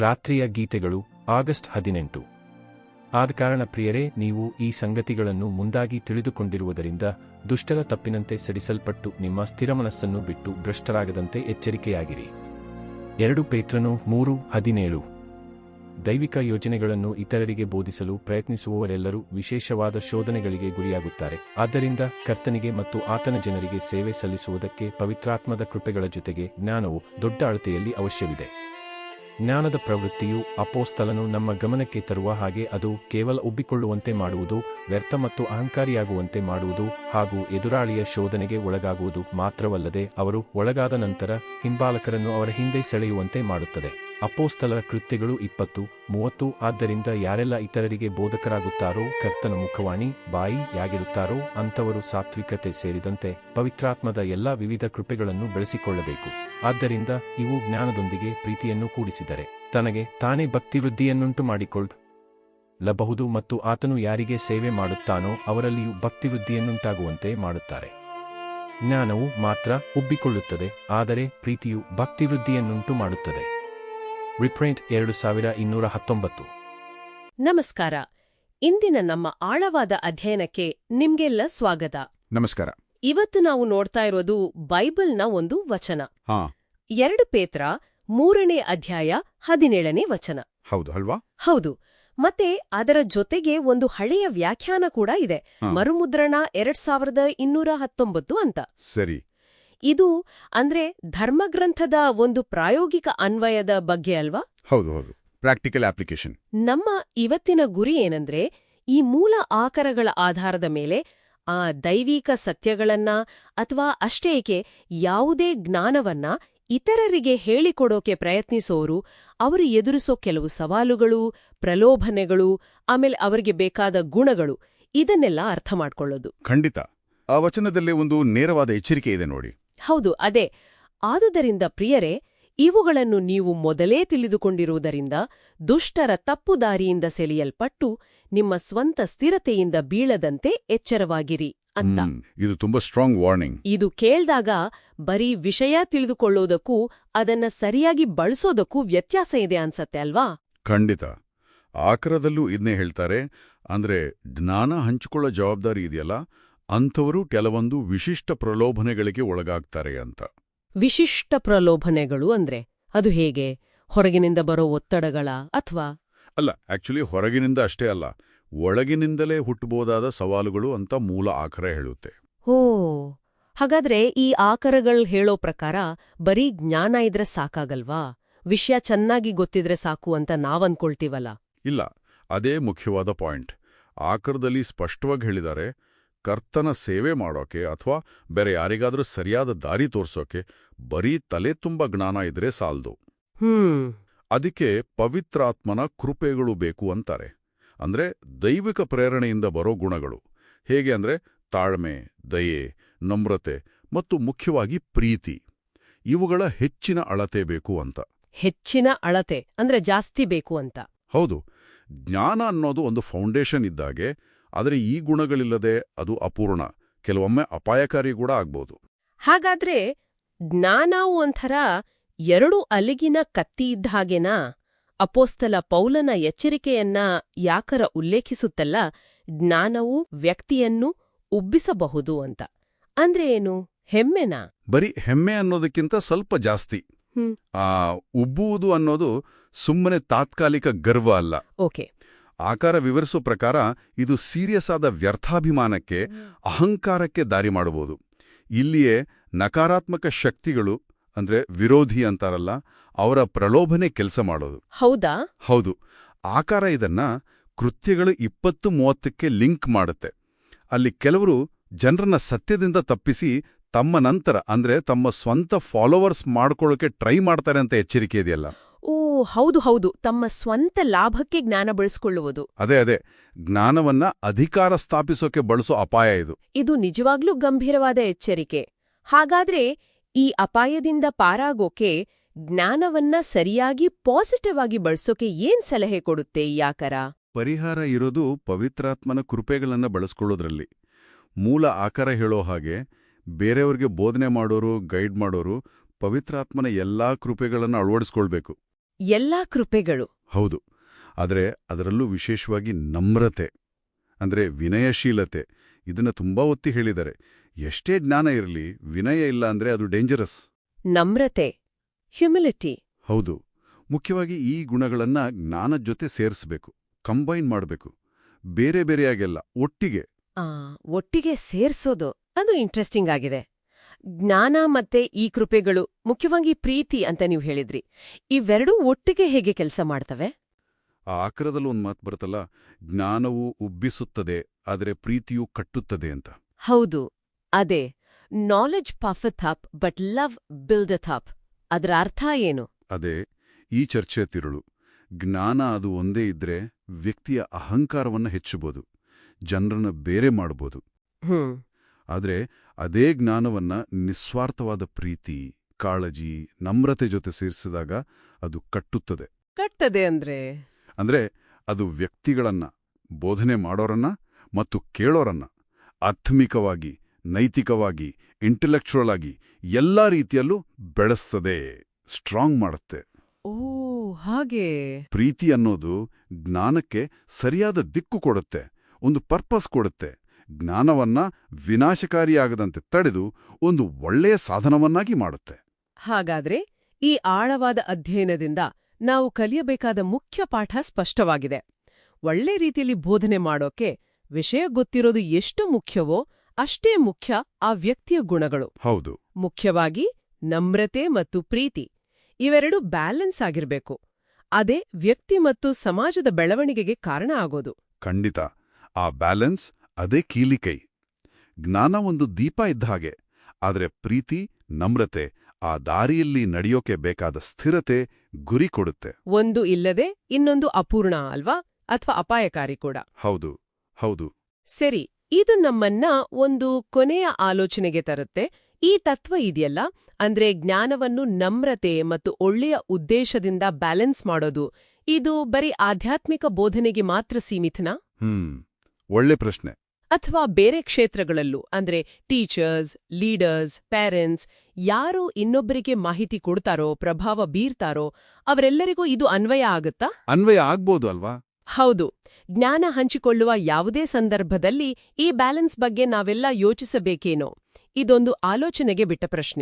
ರಾತ್ರಿಯ ಗೀತೆಗಳು, ಆಗಸ್ಟ್ ಹದಿನೆಂಟು. ಆದ ಕಾರಣ ಪ್ರಿಯರೇ, ನೀವು ಈ ಸಂಗತಿಗಳನ್ನು ಮುಂದಾಗಿ ತಿಳಿದುಕೊಂಡಿರುವುದರಿಂದ ದುಷ್ಟರ ತಪ್ಪಿನಂತೆ ಸಡಿಸಲ್ಪಟ್ಟು ನಿಮ್ಮ ಸ್ಥಿರಮನಸ್ಸನ್ನು ಬಿಟ್ಟು ಭ್ರಷ್ಟರಾಗದಂತೆ ಎಚ್ಚರಿಕೆಯಾಗಿರಿ. ಎರಡು ಪೇತ್ರನು ಮೂರು, ಹದಿನೇಳು. ದೈವಿಕ ಯೋಜನೆಗಳನ್ನು ಇತರರಿಗೆ ಬೋಧಿಸಲು ಪ್ರಯತ್ನಿಸುವವರೆಲ್ಲರೂ ವಿಶೇಷವಾದ ಶೋಧನೆಗಳಿಗೆ ಗುರಿಯಾಗುತ್ತಾರೆ. ಆದ್ದರಿಂದ ಕರ್ತನಿಗೆ ಮತ್ತು ಆತನ ಜನರಿಗೆ ಸೇವೆ ಸಲ್ಲಿಸುವುದಕ್ಕೆ ಪವಿತ್ರಾತ್ಮದ ಕೃಪೆಗಳ ಜೊತೆಗೆ ಜ್ಞಾನವು ದೊಡ್ಡ ಅಳತೆಯಲ್ಲಿ ಅವಶ್ಯವಿದೆ. ಜ್ಞಾನದ ಪ್ರವೃತ್ತಿಯು ಅಪೋಸ್ತಲನು ನಮ್ಮ ಗಮನಕ್ಕೆ ತರುವ ಹಾಗೆ ಅದು ಕೇವಲ ಉಬ್ಬಿಕೊಳ್ಳುವಂತೆ ಮಾಡುವುದು, ವ್ಯರ್ಥ ಮತ್ತು ಅಹಂಕಾರಿಯಾಗುವಂತೆ ಮಾಡುವುದು ಹಾಗೂ ಎದುರಾಳಿಯ ಶೋಧನೆಗೆ ಒಳಗಾಗುವುದು ಮಾತ್ರವಲ್ಲದೆ ಅವರು ಒಳಗಾದ ನಂತರ ಹಿಂಬಾಲಕರನ್ನು ಅವರ ಹಿಂದೆ ಸೆಳೆಯುವಂತೆ ಮಾಡುತ್ತದೆ. ಅಪೋಸ್ತಲರ ಕೃತ್ಯಗಳು ಇಪ್ಪತ್ತು, ಮೂವತ್ತು, ಆದ್ದರಿಂದ ಯಾರೆಲ್ಲ ಇತರರಿಗೆ ಬೋಧಕರಾಗುತ್ತಾರೋ, ಕರ್ತನ ಮುಖವಾಣಿ, ಬಾಯಿ ಯಾಗಿರುತ್ತಾರೋ, ಅಂಥವರು ಸಾತ್ವಿಕತೆ ಸೇರಿದಂತೆ ಪವಿತ್ರಾತ್ಮದ ಎಲ್ಲಾ ವಿವಿಧ ಕೃಪೆಗಳನ್ನು ಬೆಳೆಸಿಕೊಳ್ಳಬೇಕು. ಆದ್ದರಿಂದ ಇವು ಜ್ಞಾನದೊಂದಿಗೆ ಪ್ರೀತಿಯನ್ನು ಕೂಡಿಸಿದರೆ ತನಗೆ ತಾನೇ ಭಕ್ತಿವೃದ್ಧಿಯನ್ನುಂಟು ಮಾಡಿಕೊಳ್ಳ ಲಬಹುದು ಮತ್ತು ಆತನು ಯಾರಿಗೆ ಸೇವೆ ಮಾಡುತ್ತಾನೋ ಅವರಲ್ಲಿಯೂ ಭಕ್ತಿವೃದ್ಧಿಯನ್ನುಂಟಾಗುವಂತೆ ಮಾಡುತ್ತಾರೆ. ಜ್ಞಾನವು ಮಾತ್ರ ಉಬ್ಬಿಕೊಳ್ಳುತ್ತದೆ, ಆದರೆ ಪ್ರೀತಿಯು ಭಕ್ತಿವೃದ್ಧಿಯನ್ನುಂಟು ಮಾಡುತ್ತದೆ. ರಿಪ್ರಿಂಟ್ ಎರಡು ಸಾವಿರ ಇನ್ನೂರ ಹತ್ತೊಂಬತ್ತು. ನಮಸ್ಕಾರ. ಇಂದಿನ ನಮ್ಮ ಆಳವಾದ ಅಧ್ಯಯನಕ್ಕೆ ನಿಮ್ಗೆಲ್ಲ ಸ್ವಾಗತ. ನಮಸ್ಕಾರ. ಇವತ್ತು ನಾವು ನೋಡ್ತಾ ಇರೋದು ಬೈಬಲ್ನ ಒಂದು ವಚನ. ಹಾ. ಎರಡು ಪೇತ್ರ ಮೂರನೇ ಅಧ್ಯಾಯ ಹದಿನೇಳನೇ ವಚನ. ಹೌದು ಅಲ್ವಾ? ಹೌದು. ಮತ್ತೆ ಅದರ ಜೊತೆಗೆ ಒಂದು ಹಳೆಯ ವ್ಯಾಖ್ಯಾನ ಕೂಡ ಇದೆ. ಮರುಮುದ್ರಣ ಎರಡ್ ಸಾವಿರದ ಇನ್ನೂರ ಹತ್ತೊಂಬತ್ತು ಅಂತ. ಸರಿ. ಇದು ಅಂದ್ರೆ ಧರ್ಮಗ್ರಂಥದ ಒಂದು ಪ್ರಾಯೋಗಿಕ ಅನ್ವಯದ ಬಗ್ಗೆ ಅಲ್ವಾ? ಹೌದು ಹೌದು. ಪ್ರಾಕ್ಟಿಕಲ್ ಅಪ್ಲಿಕೇಶನ್ ನಮ್ಮ ಇವತ್ತಿನ ಗುರಿ ಏನಂದ್ರೆ ಈ ಮೂಲ ಆಕರಗಳ ಆಧಾರದ ಮೇಲೆ ಆ ದೈವಿಕ ಸತ್ಯಗಳನ್ನ ಅಥವಾ ಅಷ್ಟೇಕೆ ಯಾವುದೇ ಜ್ಞಾನವನ್ನ ಇತರರಿಗೆ ಹೇಳಿಕೊಡೋಕೆ ಪ್ರಯತ್ನಿಸೋರು ಅವರು ಎದುರಿಸೋ ಕೆಲವು ಸವಾಲುಗಳು ಪ್ರಲೋಭನೆಗಳು ಆಮೇಲೆ ಅವರಿಗೆ ಬೇಕಾದ ಗುಣಗಳು ಇದನ್ನೆಲ್ಲ ಅರ್ಥ ಮಾಡಿಕೊಳ್ಳೋದು. ಖಂಡಿತ. ಆ ವಚನದಲ್ಲಿ ಒಂದು ನೇರವಾದ ಎಚ್ಚರಿಕೆ ಇದೆ ನೋಡಿ. ಹೌದು ಅದೇ. ಆದುದರಿಂದ ಪ್ರಿಯರೇ ಇವುಗಳನ್ನು ನೀವು ಮೊದಲೇ ತಿಳಿದುಕೊಂಡಿರುವುದರಿಂದ ದುಷ್ಟರ ತಪ್ಪುದಾರಿಯಿಂದ ಸೆಳೆಯಲ್ಪಟ್ಟು ನಿಮ್ಮ ಸ್ವಂತ ಸ್ಥಿರತೆಯಿಂದ ಬೀಳದಂತೆ ಎಚ್ಚರವಾಗಿರಿ ಅಂತ. ಇದು ತುಂಬಾ ಸ್ಟ್ರಾಂಗ್ ವಾರ್ನಿಂಗ್ ಇದು ಕೇಳ್ದಾಗ ಬರೀ ವಿಷಯ ತಿಳಿದುಕೊಳ್ಳೋದಕ್ಕೂ ಅದನ್ನ ಸರಿಯಾಗಿ ಬಳಸೋದಕ್ಕೂ ವ್ಯತ್ಯಾಸ ಇದೆ ಅನ್ಸತ್ತೆ ಅಲ್ವಾ? ಖಂಡಿತ. ಆಕರದಲ್ಲೂ ಇದನ್ನೇ ಹೇಳ್ತಾರೆ ಅಂದ್ರೆ ಜ್ಞಾನ ಹಂಚಿಕೊಳ್ಳೋ ಜವಾಬ್ದಾರಿ ಇದೆಯಲ್ಲ ಅಂಥವರು ಕೆಲವೊಂದು ವಿಶಿಷ್ಟ ಪ್ರಲೋಭನೆಗಳಿಗೆ ಒಳಗಾಗ್ತಾರೆ ಅಂತ. ವಿಶಿಷ್ಟ ಪ್ರಲೋಭನೆಗಳು ಅಂದ್ರೆ ಅದು ಹೇಗೆ? ಹೊರಗಿನಿಂದ ಬರೋ ಒತ್ತಡಗಳ ಅಥವಾ? ಅಲ್ಲ ಆಕ್ಚುಲಿ ಹೊರಗಿನಿಂದ ಅಷ್ಟೇ ಅಲ್ಲ. ಒಳಗಿನಿಂದಲೇ ಹುಟ್ಟಬಹುದಾದ ಸವಾಲುಗಳು ಅಂತ ಮೂಲ ಆಕರ ಹೇಳುತ್ತೆ. ಓ ಹಾಗಾದ್ರೆ ಈ ಆಕರಗಳು ಹೇಳೋ ಪ್ರಕಾರ ಬರೀ ಜ್ಞಾನ ಇದ್ರೆ ಸಾಕಾಗಲ್ವಾ? ವಿಷಯ ಚೆನ್ನಾಗಿ ಗೊತ್ತಿದ್ರೆ ಸಾಕು ಅಂತ ನಾವನ್ಕೊಳ್ತೀವಲ್ಲ. ಇಲ್ಲ ಅದೇ ಮುಖ್ಯವಾದ ಪಾಯಿಂಟ್. ಆಕರದಲ್ಲಿ ಸ್ಪಷ್ಟವಾಗಿ ಹೇಳಿದ್ದಾರೆ ಕರ್ತನ ಸೇವೆ ಮಾಡೋಕೆ ಅಥವಾ ಬೇರೆ ಯಾರಿಗಾದ್ರೂ ಸರಿಯಾದ ದಾರಿ ತೋರ್ಸೋಕೆ ಬರೀ ತಲೆ ತುಂಬ ಜ್ಞಾನ ಇದ್ರೆ ಸಾಲ್ದು. ಅದಕ್ಕೆ ಪವಿತ್ರಾತ್ಮನ ಕೃಪೆಗಳು ಬೇಕು ಅಂತಾರೆ. ಅಂದ್ರೆ ದೈವಿಕ ಪ್ರೇರಣೆಯಿಂದ ಬರೋ ಗುಣಗಳು. ಹೇಗೆ ಅಂದ್ರೆ ತಾಳ್ಮೆ ದಯೆ ನಮ್ರತೆ ಮತ್ತು ಮುಖ್ಯವಾಗಿ ಪ್ರೀತಿ. ಇವುಗಳ ಹೆಚ್ಚಿನ ಅಳತೆ ಬೇಕು ಅಂತ. ಹೆಚ್ಚಿನ ಅಳತೆ ಅಂದ್ರೆ ಜಾಸ್ತಿ ಬೇಕು ಅಂತ. ಹೌದು. ಜ್ಞಾನ ಅನ್ನೋದು ಒಂದು ಫೌಂಡೇಶನ್ ಇದ್ದಾಗೆ ಆದರೆ ಈ ಗುಣಗಳಿಲ್ಲದೆ ಅದು ಅಪೂರ್ಣ. ಕೆಲವೊಮ್ಮೆ ಅಪಾಯಕಾರಿ ಕೂಡ ಆಗ್ಬೋದು. ಹಾಗಾದ್ರೆ ಜ್ಞಾನ ಒಂಥರ ಎರಡು ಅಲಿಗಿನ ಕತ್ತಿ ಇದ್ದ ಹಾಗೇನಾ? ಅಪೋಸ್ತಲ ಪೌಲನ ಎಚ್ಚರಿಕೆಯನ್ನ ಯಾಕರ ಉಲ್ಲೇಖಿಸುತ್ತಲ್ಲ? ಜ್ಞಾನವು ವ್ಯಕ್ತಿಯನ್ನು ಉಬ್ಬಿಸಬಹುದು ಅಂತ. ಅಂದ್ರೆ ಏನು? ಹೆಮ್ಮೆನಾ? ಬರೀ ಹೆಮ್ಮೆ ಅನ್ನೋದಕ್ಕಿಂತ ಸ್ವಲ್ಪ ಜಾಸ್ತಿ. ಆ ಉಬ್ಬುವುದು ಅನ್ನೋದು ಸುಮ್ಮನೆ ತಾತ್ಕಾಲಿಕ ಗರ್ವ ಅಲ್ಲ. ಓಕೆ. ಆಕಾರ ವಿವರಿಸೋ ಪ್ರಕಾರ ಇದು ಸೀರಿಯಸ್ ಆದ ವ್ಯರ್ಥಾಭಿಮಾನಕ್ಕೆ ಅಹಂಕಾರಕ್ಕೆ ದಾರಿ ಮಾಡಬಹುದು ಇಲ್ಲಿಯೇ ನಕಾರಾತ್ಮಕ ಶಕ್ತಿಗಳು ಅಂದ್ರೆ ವಿರೋಧಿ ಅಂತಾರಲ್ಲ ಅವರ ಪ್ರಲೋಭನೆ ಕೆಲಸ ಮಾಡೋದು. ಹೌದಾ? ಹೌದು. ಆಕಾರ ಇದನ್ನ ಕೃತ್ಯಗಳು ಇಪ್ಪತ್ತು ಮೂವತ್ತಕ್ಕೆ ಲಿಂಕ್ ಮಾಡುತ್ತೆ. ಅಲ್ಲಿ ಕೆಲವರು ಜನರನ್ನ ಸತ್ಯದಿಂದ ತಪ್ಪಿಸಿ ತಮ್ಮ ನಂತರ ಅಂದ್ರೆ ತಮ್ಮ ಸ್ವಂತ ಫಾಲೋವರ್ಸ್ ಮಾಡ್ಕೊಳ್ಳೋಕೆ ಟ್ರೈ ಮಾಡ್ತಾರೆ ಅಂತ ಎಚ್ಚರಿಕೆ ಇದೆಯಲ್ಲ. ಹೌದು ಹೌದು ತಮ್ಮ ಸ್ವಂತ ಲಾಭಕ್ಕೆ ಜ್ಞಾನ ಬಳಸಿಕೊಳ್ಳುವುದು. ಅದೇ ಅದೇ ಜ್ಞಾನವನ್ನ ಅಧಿಕಾರ ಸ್ಥಾಪಿಸೋಕೆ ಬಳಸೋ ಅಪಾಯ ಇದು. ಇದು ನಿಜವಾಗ್ಲೂ ಗಂಭೀರವಾದ ಎಚ್ಚರಿಕೆ. ಹಾಗಾದ್ರೆ ಈ ಅಪಾಯದಿಂದ ಪಾರಾಗೋಕೆ ಜ್ಞಾನವನ್ನ ಸರಿಯಾಗಿ ಪಾಸಿಟಿವ್ ಆಗಿ ಬಳಸೋಕೆ ಏನ್ ಸಲಹೆ ಕೊಡುತ್ತೆ ಯಾಕರ ಆಕರ? ಪರಿಹಾರ ಇರೋದು ಪವಿತ್ರಾತ್ಮನ ಕೃಪೆಗಳನ್ನ ಬಳಸ್ಕೊಳ್ಳೋದ್ರಲ್ಲಿ. ಮೂಲ ಆಕಾರ ಹೇಳೋ ಹಾಗೆ ಬೇರೆಯವ್ರಿಗೆ ಬೋಧನೆ ಮಾಡೋರು ಗೈಡ್ ಮಾಡೋರು ಪವಿತ್ರಾತ್ಮನ ಎಲ್ಲಾ ಕೃಪೆಗಳನ್ನು ಅಳವಡಿಸ್ಕೊಳ್ಬೇಕು. ಎಲ್ಲಾ ಕೃಪೆಗಳು. ಹೌದು. ಆದರೆ ಅದರಲ್ಲೂ ವಿಶೇಷವಾಗಿ ನಮ್ರತೆ ಅಂದ್ರೆ ವಿನಯಶೀಲತೆ ಇದನ್ನ ತುಂಬಾ ಒತ್ತಿ ಹೇಳಿದ್ದಾರೆ. ಎಷ್ಟೇ ಜ್ಞಾನ ಇರಲಿ ವಿನಯ ಇಲ್ಲ ಅಂದ್ರೆ ಅದು ಡೇಂಜರಸ್ ನಮ್ರತೆ ಹ್ಯುಮಿಲಿಟಿ ಹೌದು. ಮುಖ್ಯವಾಗಿ ಈ ಗುಣಗಳನ್ನ ಜ್ಞಾನದ ಜೊತೆ ಸೇರಿಸಬೇಕು ಕಂಬೈನ್ ಮಾಡಬೇಕು. ಬೇರೆ ಬೇರೆಯಾಗೆಲ್ಲ ಒಟ್ಟಿಗೆ. ಆ ಒಟ್ಟಿಗೆ ಸೇರ್ಸೋದು ಅದು ಇಂಟ್ರೆಸ್ಟಿಂಗ್ ಆಗಿದೆ. ಜ್ಞಾನ ಮತ್ತೆ ಈ ಕೃಪೆಗಳು ಮುಖ್ಯವಾಗಿ ಪ್ರೀತಿ ಅಂತ ನೀವು ಹೇಳಿದ್ರಿ. ಇವೆರಡೂ ಒಟ್ಟಿಗೆ ಹೇಗೆ ಕೆಲಸ ಮಾಡ್ತವೆ? ಆ ಆಕರದಲ್ಲಿ ಒಂದು ಮಾತು ಬರುತ್ತಲ್ಲ ಜ್ಞಾನವು ಉಬ್ಬಿಸುತ್ತದೆ ಆದರೆ ಪ್ರೀತಿಯು ಕಟ್ಟುತ್ತದೆ ಅಂತ. ಹೌದು ಅದೇ. Knowledge puff up but love build up ಅದರ ಅರ್ಥ ಏನು? ಅದೇ ಈ ಚರ್ಚೆ ತಿರುಳು. ಜ್ಞಾನ ಅದು ಒಂದೇ ಇದ್ರೆ ವ್ಯಕ್ತಿಯ ಅಹಂಕಾರವನ್ನ ಹೆಚ್ಚಬಹುದು ಜನರನ್ನ ಬೇರೆ ಮಾಡಬಹುದು ಹ್ಮ್. ಆದರೆ ಅದೇ ಜ್ಞಾನವನ್ನ ನಿಸ್ವಾರ್ಥವಾದ ಪ್ರೀತಿ ಕಾಳಜಿ ನಮ್ರತೆ ಜೊತೆ ಸೇರಿಸಿದಾಗ ಅದು ಕಟ್ಟುತ್ತದೆ. ಕಟ್ಟದೆ ಅಂದ್ರೆ? ಅಂದ್ರೆ ಅದು ವ್ಯಕ್ತಿಗಳನ್ನ ಬೋಧನೆ ಮಾಡೋರನ್ನ ಮತ್ತು ಕೇಳೋರನ್ನ ಆತ್ಮಿಕವಾಗಿ ನೈತಿಕವಾಗಿ ಇಂಟೆಲೆಕ್ಚುರಲ್ ಆಗಿ ಎಲ್ಲಾ ರೀತಿಯಲ್ಲೂ ಬೆಳೆಸ್ತದೆ ಸ್ಟ್ರಾಂಗ್ ಮಾಡುತ್ತೆ. ಓ ಹಾಗೆ. ಪ್ರೀತಿ ಅನ್ನೋದು ಜ್ಞಾನಕ್ಕೆ ಸರಿಯಾದ ದಿಕ್ಕು ಕೊಡುತ್ತೆ ಒಂದು ಪರ್ಪಸ್ ಕೊಡುತ್ತೆ ಜ್ಞಾನವನ್ನ ವಿನಾಶಕಾರಿಯಾಗದಂತೆ ತಡೆದು ಒಂದು ಒಳ್ಳೆಯ ಸಾಧನವನ್ನಾಗಿ ಮಾಡುತ್ತೆ. ಹಾಗಾದ್ರೆ ಈ ಆಳವಾದ ಅಧ್ಯಯನದಿಂದ ನಾವು ಕಲಿಯಬೇಕಾದ ಮುಖ್ಯ ಪಾಠ ಸ್ಪಷ್ಟವಾಗಿದೆ. ಒಳ್ಳೆ ರೀತಿಯಲ್ಲಿ ಬೋಧನೆ ಮಾಡೋಕೆ ವಿಷಯ ಗೊತ್ತಿರೋದು ಎಷ್ಟು ಮುಖ್ಯವೋ ಅಷ್ಟೇ ಮುಖ್ಯ ಆ ವ್ಯಕ್ತಿಯ ಗುಣಗಳು. ಹೌದು. ಮುಖ್ಯವಾಗಿ ನಮ್ರತೆ ಮತ್ತು ಪ್ರೀತಿ ಇವೆರಡು ಬ್ಯಾಲೆನ್ಸ್ ಆಗಿರ್ಬೇಕು. ಅದೇ ವ್ಯಕ್ತಿ ಮತ್ತು ಸಮಾಜದ ಬೆಳವಣಿಗೆಗೆ ಕಾರಣ ಆಗೋದು. ಖಂಡಿತ. ಆ ಬ್ಯಾಲೆನ್ಸ್ ಅದೇ ಕೀಲಿಕೈ. ಜ್ಞಾನ ಒಂದು ದೀಪ ಇದ್ದ ಹಾಗೆ ಆದರೆ ಪ್ರೀತಿ ನಮ್ರತೆ ಆ ದಾರಿಯಲ್ಲಿ ನಡೆಯೋಕೆ ಬೇಕಾದ ಸ್ಥಿರತೆ ಗುರಿ ಕೊಡುತ್ತೆ. ಒಂದು ಇಲ್ಲದೆ ಇನ್ನೊಂದು ಅಪೂರ್ಣ ಅಲ್ವಾ? ಅಥವಾ ಅಪಾಯಕಾರಿ ಕೂಡ. ಹೌದು ಹೌದು. ಸರಿ ಇದು ನಮ್ಮನ್ನ ಒಂದು ಕೊನೆಯ ಆಲೋಚನೆಗೆ ತರುತ್ತೆ. ಈ ತತ್ವ ಇದೆಯಲ್ಲ? ಅಂದ್ರೆ ಜ್ಞಾನವನ್ನು ನಮ್ರತೆ ಮತ್ತು ಒಳ್ಳೆಯ ಉದ್ದೇಶದಿಂದ ಬ್ಯಾಲೆನ್ಸ್ ಮಾಡೋದು. ಇದು ಬರೀ ಆಧ್ಯಾತ್ಮಿಕ ಬೋಧನೆಗೆ ಮಾತ್ರ ಸೀಮಿತನಾ? ಹ್ಮ್ ಒಳ್ಳೆ ಪ್ರಶ್ನೆ. ಅಥವಾ ಬೇರೆ ಕ್ಷೇತ್ರಗಳಲ್ಲೂ ಅಂದ್ರೆ ಟೀಚರ್ಸ್ ಲೀಡರ್ಸ್ ಪೇರೆಂಟ್ಸ್ ಯಾರು ಇನ್ನೊಬ್ಬರಿಗೆ ಮಾಹಿತಿ ಕೊಡ್ತಾರೋ ಪ್ರಭಾವ ಬೀರ್ತಾರೋ ಅವರೆಲ್ಲರಿಗೂ ಇದು ಅನ್ವಯ ಆಗುತ್ತಾ? ಅನ್ವಯ ಆಗ್ಬೋದು ಅಲ್ವಾ? ಹೌದು. ಜ್ಞಾನ ಹಂಚಿಕೊಳ್ಳುವ ಯಾವುದೇ ಸಂದರ್ಭದಲ್ಲಿ ಈ ಬ್ಯಾಲೆನ್ಸ್ ಬಗ್ಗೆ ನಾವೆಲ್ಲ ಯೋಚಿಸಬೇಕೇನೋ? ಇದೊಂದು ಆಲೋಚನೆಗೆ ಬಿಟ್ಟ ಪ್ರಶ್ನೆ.